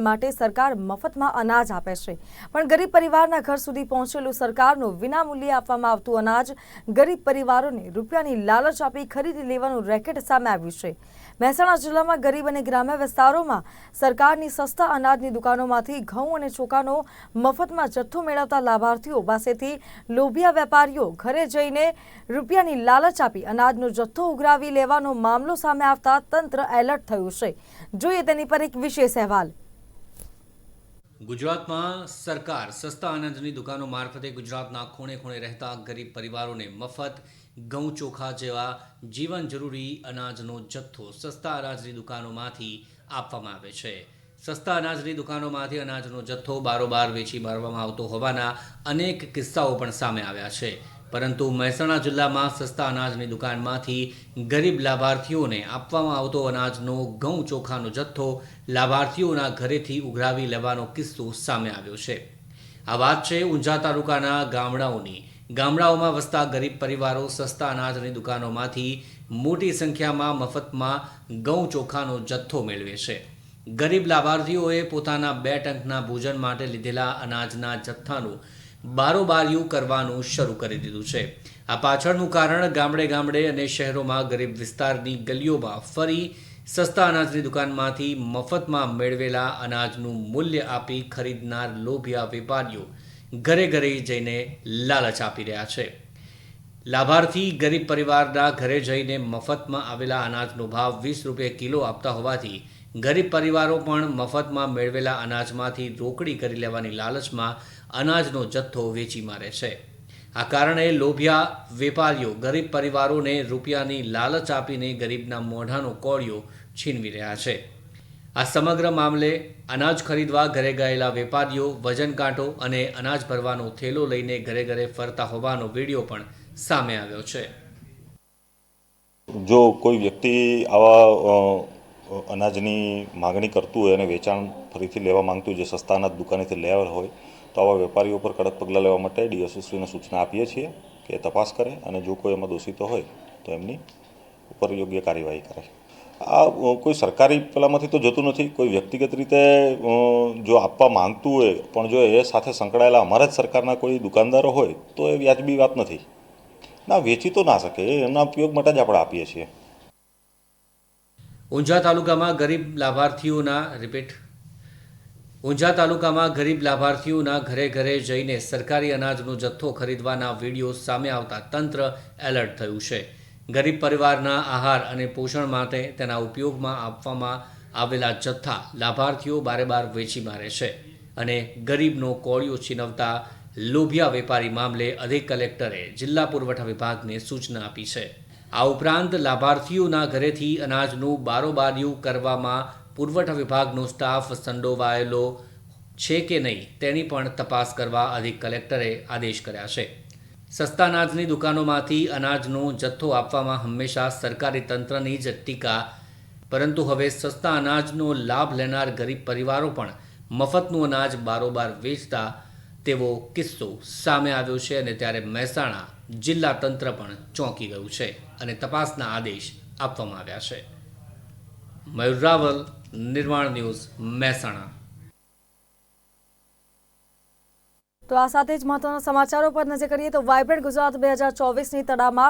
માટે સરકાર મફતમાં અનાજ આપે છે. પણ ગરીબ પરિવારના ઘર સુધી પહોંચેલું સરકારનું વિનામૂલ્યે આપવામાં આવતું અનાજ ગરીબ પરિવારોને રૂપિયાની લાલચ આપી ખરીદી લેવાનું રેકેટ સામે આવ્યું છે. મહેસાણા જિલ્લામાં ગરીબ અને ગ્રામ્ય વિસ્તારોમાં સરકારની સસ્તા અનાજની દુકાનોમાંથી ઘઉં અને ચોખાનો મફતમાં જથ્થો મેળવતા લાભાર્થીઓ પાસેથી લોભિયા વેપારીઓ ઘરે જઈને રૂપિયાની લાલચ આપી અનાજનો જથ્થો ઉઘરાવી લેવાનો મામલો સામે આવતા તંત્ર એલર્ટ થયું છે. જોઈએ તેની પર એક વિશેષ અહેવાલ. ગુજરાતમાં સરકાર સસ્તા અનાજની દુકાનો મારફતે ગુજરાતના ખૂણે ખૂણે રહેતા ગરીબ પરિવારોને મફત ઘઉં ચોખા જેવા જીવન જરૂરી અનાજનો જથ્થો સસ્તા અનાજની દુકાનોમાંથી આપવામાં આવે છે. સસ્તા અનાજની દુકાનોમાંથી અનાજનો જથ્થો બારોબાર વેચી મારવામાં આવતો હોવાના અનેક કિસ્સાઓ પણ સામે આવ્યા છે. પરંતુ મહેસાણા જિલ્લામાં સસ્તા અનાજની દુકાનમાંથી ગરીબ લાભાર્થીઓને આપવામાં આવતો અનાજનો ઘઉં ચોખાનો જથ્થો લાભાર્થીઓના ઘરેથી ઉઘરાવી લેવાનો કિસ્સો સામે આવ્યો છે. આ વાત છે ઊંઝા તાલુકાના ગામડાઓની. ગામડાઓમાં વસતા ગરીબ પરિવારો સસ્તા અનાજની દુકાનોમાંથી મોટી સંખ્યામાં મફતમાં ઘઉં ચોખાનો જથ્થો મેળવે છે. ગરીબ લાભાર્થીઓએ પોતાના બે ટંકના ભોજન માટે લીધેલા અનાજના જથ્થાનું બારોબારિયું કરવાનું શરૂ કરી દીધું છે. આ પાછળનું કારણ ગામડે ગામડે અને શહેરોમાં ગરીબ વિસ્તારની ગલીઓમાં ફરી સસ્તા અનાજની દુકાનમાંથી મફતમાં મેળવેલા અનાજનું મૂલ્ય આપી ખરીદનાર લોભિયા વેપારીઓ ઘરે ઘરે જઈને લાલચ આપી રહ્યા છે. લાભાર્થી ગરીબ પરિવારના ઘરે જઈને મફતમાં આવેલા અનાજનો ભાવ વીસ રૂપિયા કિલો આપતા હોવાથી ગરીબ પરિવારો પણ મફતમાં મેળવેલા અનાજમાંથી રોકડી કરી લેવાની લાલચમાં અનાજનો જથ્થો વેચી મારે છે આ કારણે લોભિયા વેપારીઓ ગરીબ પરિવારોને રૂપિયાની લાલચ આપીને ગરીબના મોઢાનો કોળિયો છીનવી રહ્યા છે. આ સમગ્ર મામલે અનાજ ખરીદવા ઘરે ગયેલા વેપારીઓ વજન કાંટો અને અનાજ ભરવાનો થેલો લઈને ઘરે ઘરે ફરતા હોવાનો વીડિયો પણ સામે આવ્યો છે. જો કોઈ વ્યક્તિ આવા અનાજની માગણી કરતું હોય અને વેચાણ ફરીથી લેવા માંગતું હોય, જે સસ્તા અનાજ દુકાનેથી લેવા હોય તો આવા વેપારીઓ પર કડક પગલાં લેવા માટે ડીએસએસસીને સૂચના આપીએ છીએ કે તપાસ કરે અને જો કોઈ એમાં દોષિતો હોય તો એમની ઉપર યોગ્ય કાર્યવાહી કરે. આ કોઈ સરકારી પેલામાંથી તો જતું નથી. કોઈ વ્યક્તિગત રીતે જો આપવા માંગતું હોય, પણ જો એ સાથે સંકળાયેલા અમારા જ સરકારના કોઈ દુકાનદારો હોય, તો એ વ્યાજબી વાત નથી. ના, વેચી તો ના શકે. એ એમના ઉપયોગ માટે જ આપણે આપીએ છીએ. ઊંઝા તાલુકામાં ગરીબ લાભાર્થીઓના રિપીટ ઊંઝા તાલુકામાં ગરીબ લાભાર્થીઓના ઘરે ઘરે જઈને સરકારી અનાજનો જથ્થો ખરીદવાના વીડિયો સામે આવતા તંત્ર એલર્ટ થયું છે. ગરીબ પરિવારના આહાર અને પોષણ માટે તેના ઉપયોગમાં આપવામાં આવેલા જથ્થા લાભાર્થીઓ બારે બાર વેચી મારે છે અને ગરીબનો કોળિયો છીનવતા લોભિયા વેપારી મામલે અધિક કલેક્ટરે જિલ્લા પુરવઠા વિભાગને સૂચના આપી છે. આ ઉપરાંત લાભાર્થીઓના ઘરેથી અનાજનું બારોબારિયું કરવામાં પુરવઠા વિભાગનો સ્ટાફ સંડોવાયેલો છે કે નહીં, તેની પણ તપાસ કરવા અધિક કલેક્ટરે આદેશ કર્યા છે. સસ્તા અનાજની દુકાનોમાંથી અનાજનો જથ્થો આપવામાં હંમેશા સરકારી તંત્રની જ ટીકા. પરંતુ હવે સસ્તા અનાજનો લાભ લેનાર ગરીબ પરિવારો પણ મફતનું અનાજ બારોબાર વેચતા તેવો કિસ્સો સામે આવ્યો છે અને ત્યારે મહેસાણા જિલ્લા તંત્ર પણ ચોંકી ગયું છે અને તપાસના આદેશ આપવામાં આવ્યા છે. મયુર રાવલ નિર્માણ ન્યૂઝ મહેસાણા. તો આ સાથે જ મહત્વના સમાચારો પર નજર કરીએ તો વાઇબ્રન્ટ ગુજરાત બે હજાર ચોવીસની તડામાર